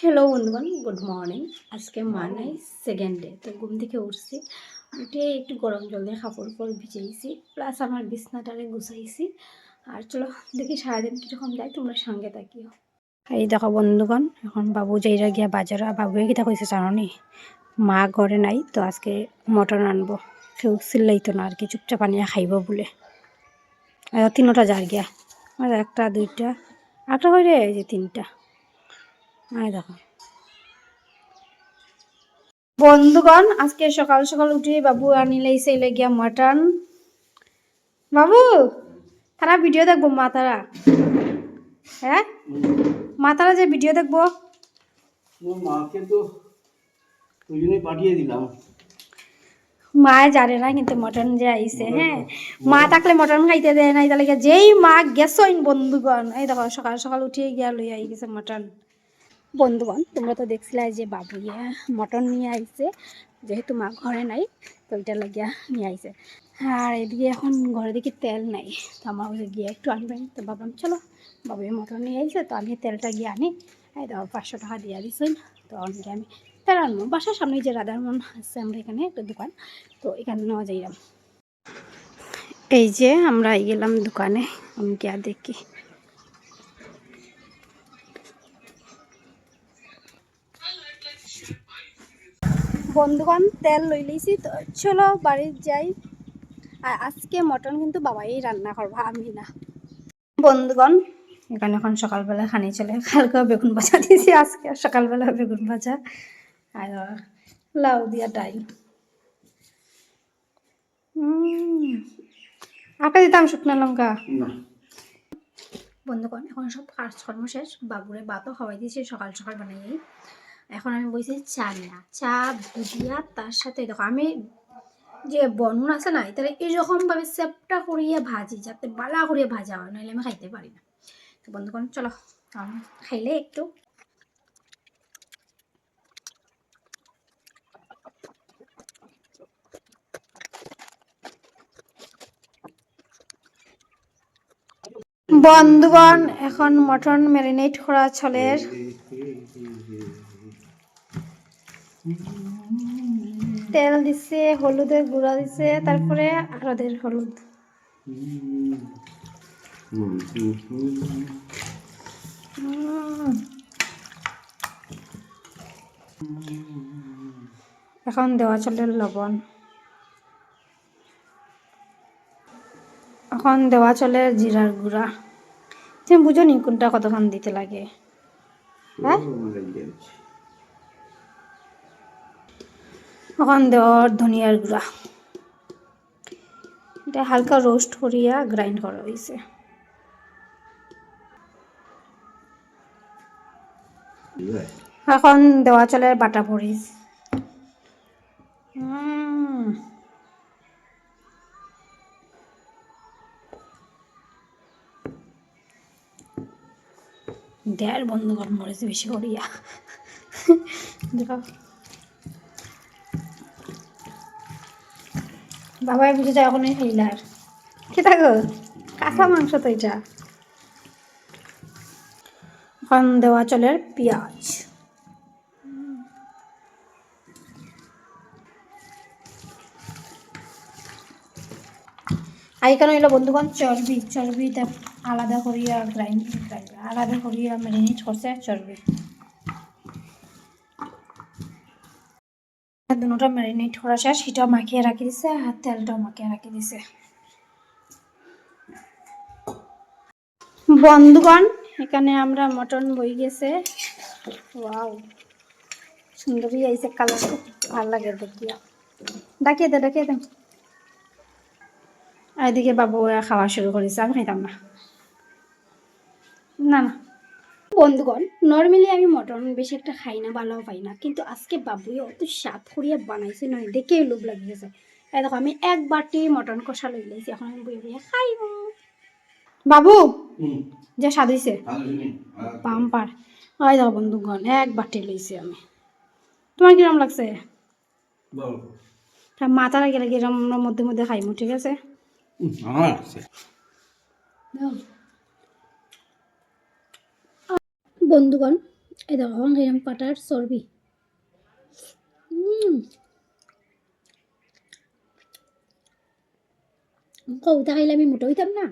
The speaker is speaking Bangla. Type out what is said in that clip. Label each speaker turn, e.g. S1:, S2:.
S1: হ্যালো বন্ধুগণ গুড মর্নিং আজকে মানাই সেকেন্ড ডে তো ঘুম থেকে উঠছি, উঠে একটু গরম জল দিয়ে কাপড় পর ভিজাইছি প্লাস আমার বিছনাটারে গুছাইছি। আর চলো, দেখি সারাদিন কীরকম যায়, তোমরা সঙ্গে থাকিও। এই দেখো বন্ধুগণ, এখন বাবু যাইরা গিয়া বাজার বাবুয়ে কিতা কইছে জানি মা ঘরে নাই, তো আজকে মটন আনব। কেউ চিল্লাইতো না, আর কি চুপচাপ আনিয়া খাইব বলে। তিনোটা যার গিয়া একটা, দুইটা একটা করে যে তিনটা। দেখো। বন্ধুগণ আজকে সকাল সকাল উঠে বাবু আনিলেইছে এলে গিয়া মটন। বাবু তারা ভিডিও দেখব মা তারা। হ্যাঁ? মা তারা যে ভিডিও দেখব।
S2: মাকে তো পাঠিয়ে দিলাম।
S1: মায় জানে না কিন্তু মটন যে আইছে হ্যাঁ? মা থাকলে মটন খাইতে দেয় নাই তাহলে যেই মা গেছইন বন্ধুগণ। এই দেখো সকাল সকাল উঠিয়ে গিয়া লই আই গেছে মটন। বন্ধুগণ, তোমরা তো দেখছিলে যে বাবুইয়া মটন নিয়ে আইছে। যেহেতু মা ঘরে নাই, তো ওইটা লাগিয়া নিয়ে আইছে। আর এদিকে এখন ঘরে দেখি তেল নাই। তো আমার ওই গিয়ে একটু আনবেন তো ভাবলাম, চলো বাবুই মটন নিয়ে আইছে, তো আমি তেলটা গিয়ে আনি। এই দেখো, পাঁচশো টাকা দিয়ে দিছেন। তো অনেকে আমি তেল আনব। বাসার সামনে যে রাধারমন আছে আমরা এখানে একটা দোকান, তো এখানে নেওয়া যাইলাম। এই যে আমরা গেলাম দোকানে। আমি গিয়া দেখি। বন্ধুগণ তেল লই লইছি তো চলো বাড়ির যাই। আর আজকে মটন কিন্তু বাবাই রান্না করব আমি না। বন্ধুগণ এখানে এখন সকালবেলা খানি চলে। কালকে বেগুন ভাজা দিয়েছি আজকে সকালবেলা বেগুন ভাজা। আর লাউ দিয়া ডাইল আঁকা দিতাম শুকনো লঙ্কা বন্ধুগণ এখন সব কাজকর্ম শেষ। বাবুরে ভাতও খাওয়াই দিয়েছি সকাল সকাল বানাই। এখন আমি বলছি চা নিয়া চা, ভুজিয়া, তার সাথে দেখো আমি যে বনুন আছে না তাহলে এরকমভাবে সেপটা করিয়া ভাজি, যাতে বালা করিয়া ভাজা হয়, নাহলে আমি খাইতে পারি না। তো বন্ধুগণ, চলো খাইলে একটু। বন্ধুগণ, এখন মটন ম্যারিনেট করা ছলের তেল দিছে, হলুদের গুঁড়া দিছে, তারপরে আরদের হলুদ। এখন দেওয়া চলের লবণ। এখন দেওয়া চলে জিরার গুঁড়া। তুমি বুঝো নি কোনটা কতক্ষণ দিতে লাগে? হ্যাঁ? এখন দেওয়ার ধনিয়ার গুঁড়া। এটা হালকা রোস্ট করিয়া গ্রাইন্ড করা হয়েছে এখন দেওয়া চলে বাটা উম। দেয়ার বন্ধ কর মরেছে বেশি করিয়া। দেখো বাবাই বুঝে যায় ওখানে খাইলার কি থাকো কাঁচা মাংস তো এটা। এখন দেওয়া চলে পেঁয়াজ। আর এখানে হইল বন্ধুগণ চর্বি। চর্বিটা আলাদা করিয়া গ্রাইন্ড আলাদা করিয়া ম্যারিনেট করছে চর্বি। দুটা ম্যারিনেট করা শেষ, সেটাও মাখিয়ে রাখি দিছে আর তেলটাও মাখিয়ে রাখি দিছে। বন্ধুগণ, এখানে আমরা মটন বই গেছে। ওয়াও, সুন্দরই আইছে কালার খুব ভালো লাগে দেখিয়া। ডাকিয়ে দে ডাকিয়ে দে। এদিকে বাবু খাওয়া শুরু করেছে, আমি খাইতাম না। না না। বন্ধুগণ নর্মালি আমি মটন বেশি একটা খাই না ভালোও পাই না। কিন্তু আজকে বাবুই অত স্বাদ করিয়া বানাইছে নয় দেখে লোভ লাগিয়েছে। এই দেখো আমি এক বাটি মটন কষা লই লাইছি এখন আমি বই বইয়া খাইব। বাবু যা স্বাদ হয়েছে পাম্পার ওই দেখো বন্ধুগণ এক বাটি লইছি আমি। তোমার কিরম লাগছে? মাথাটা গেলে কিরম মধ্যে মধ্যে খাইমু ঠিক আছে
S2: আমার আছে
S1: বন্ধুগণ এই দেখো খাইলাম পাটার চর্বি। কৌতা খাইলে আমি মোটা হইতাম না